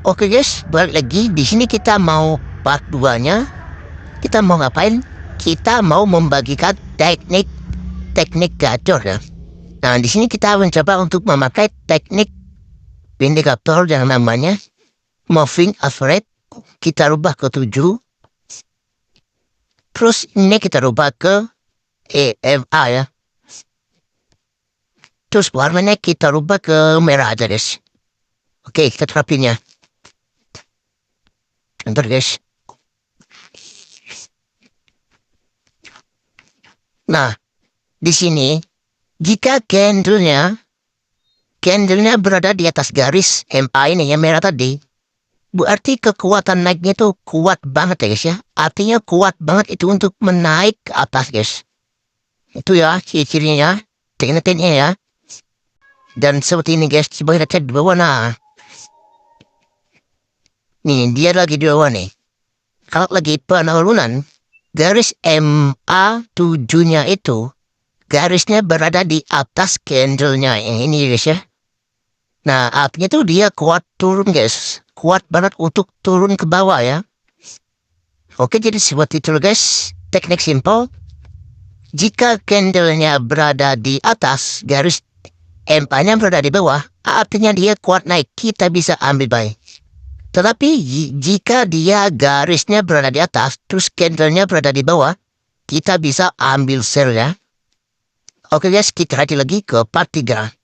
Oke guys, balik lagi. Di sini kita mau part 2-nya. Kita mau ngapain? Kita mau membagikan teknik teknik gacor ya. Nah, di sini kita mencoba untuk memakai teknik indikator yang namanya moving average. Kita rubah ke 7. Terus ini kita rubah ke EMA ya. Terus warnanya kita rubah ke merah aja guys. Oke, kita terapin ya. Bentar guys. Nah, di sini jika candlenya candlenya berada di atas garis MA ini yang merah tadi, berarti kekuatan naiknya itu kuat banget ya guys ya. Artinya kuat banget itu untuk menaik ke atas guys. Itu ya ciri-cirinya, tekniknya ya. Dan seperti ini guys, coba kita cek di bawah nah. Nih, dia lagi di bawah nih. Kalau lagi penurunan, garis MA 7-nya itu, garisnya berada di atas candle-nya yang ini guys ya. Nah, artinya tuh dia kuat turun guys. Kuat banget untuk turun ke bawah ya. Oke, jadi seperti itu guys. Teknik simple. Jika candle-nya berada di atas, garis MA-nya berada di bawah, artinya dia kuat naik. Kita bisa ambil baik. Tetapi ji- jika dia garisnya berada di atas, terus candlenya berada di bawah, kita bisa ambil sell ya. Oke guys, kita hati lagi ke part 3.